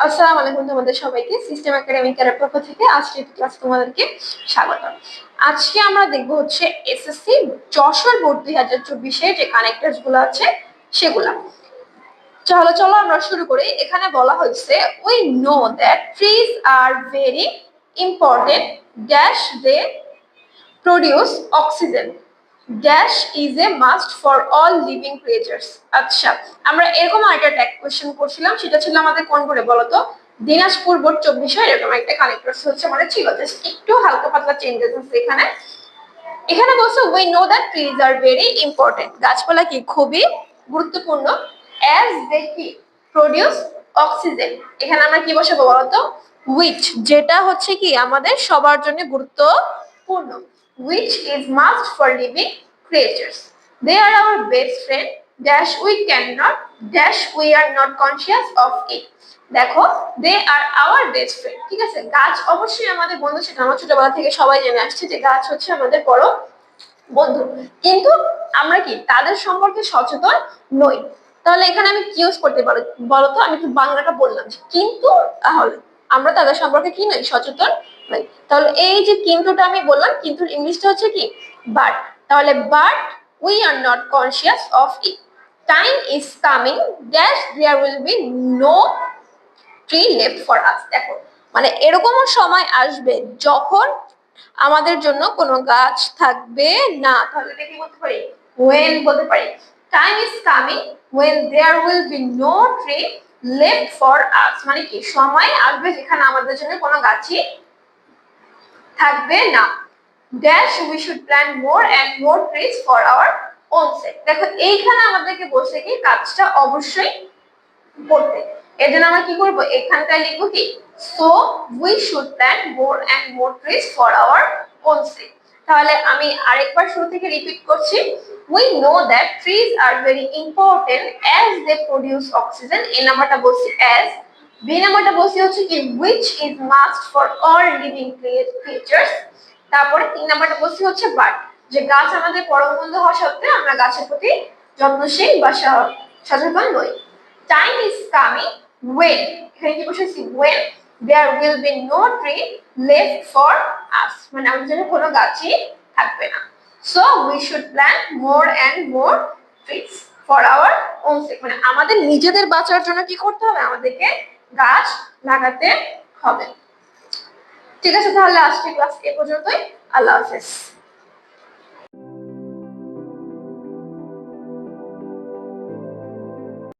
আসসালামু আলাইকুম তোমাদের সবাইকে সিস্টেম একাডেমিকের পক্ষ থেকে আজকের ক্লাস তোমাদেরকে স্বাগত আজকে আমরা দেখব হচ্ছে এসএসসি যশোর বোর্ড দুই হাজার চব্বিশে যে কানেক্টার্সগুলো আছে, সেগুলা। চলো চলো আমরা শুরু করি। এখানে বলা হয়েছে we know that trees are very important dash they produce oxygen dash is a must for all living creatures আচ্ছা আমরা এরকম একটা ট্যাগ কোয়েশ্চেন করছিলাম, সেটা ছিল আমাদের কোন করে বলতো দিনাজপুর বোর্ড চব্বিশে এরকম একটা কানেক্টর হচ্ছে আমাদের ছিল। জাস্ট একটু হালকা পাতলা চেঞ্জেস আছে এখানে। এখানে বলছে we know that trees are very important গাছপালা কি? খুবই গুরুত্বপূর্ণ। অ্যাজ দে কি প্রডিউস অক্সিজেন এখানে আমরা কি বসাবো বলতো উইচ যেটা হচ্ছে কি, আমাদের সবার জন্য গুরুত্বপূর্ণ। Which is must for living creatures. They are our best friend, dash we cannot, dash we are not conscious of it. দেখো they are our best friend ঠিক আছে? গাছ অবশ্যই আমাদের বন্ধু সেটা আমরা ছোটবেলা থেকে সবাই জেনে আসছে যে গাছ হচ্ছে আমাদের বড় বন্ধু। কিন্তু আমরা কি তাদের সম্পর্কে সচেতন নই? তাহলে এখানে আমি কি ইউজ করতে পারো বলতো? আমি একটু বাংলাটা বললাম কিন্তু তাহলে আমরা তাদের সম্পর্কে কি নই? সচেতন নই। তাহলে এই যে কিন্তুটা আমি বললাম কিন্তু ইংলিশটা হচ্ছে কি? বাট তাহলে but we are not conscious of it time is coming dash there will be no tree left for us দেখো মানে এরকমও সময় আসবে যখন আমাদের জন্য কোনো গাছ থাকবে না। তাহলে এটা কি বলতে পারি? ওয়েন বলতে পারি। Time is coming when there will be no tree left for us মানে কি? সময় আসবে যেখানে আমাদের জন্য কোনো গাছই থাকবে না। Dash we should plan more and more trees for our own set দেখো, এইখানে আমাদেরকে বসে কি, কাজটা অবশ্যই করতে। এর জন্য আমরা কি করব? এখানটায় লিখব কি so we should plan more and more trees for our own set তাহলে আমি আরেকবার শুরু থেকে রিপিট করছি। We know that trees are very important as they produce oxygen এই নাম্বারটা বলছি অ্যাজ বি নাম্বারটা বলছি হচ্ছে কি which is must for all living creatures তারপরে তিন নাম্বারটা বলছি হচ্ছে বাট, যে গাছ আমাদের পরম বন্ধু হওয়া সত্ত্বেও আমরা গাছের প্রতি যত্নশীল বা সচেতন নই। টাইম ইজ কামিং ওয়েন এখানে কি বসেছি? When there will be no tree left for us মানে আমাদের জন্য কোনো গাছই থাকবে না। So we should plan more and more trees for our own মানে আমাদের নিজেদের বাঁচার জন্য কি করতে হবে? আমাদেরকে গাছ লাগাতে হবে। ঠিক আছে তাহলে আজকে ক্লাস এ পর্যন্তই। আল্লাহ হাফেজ।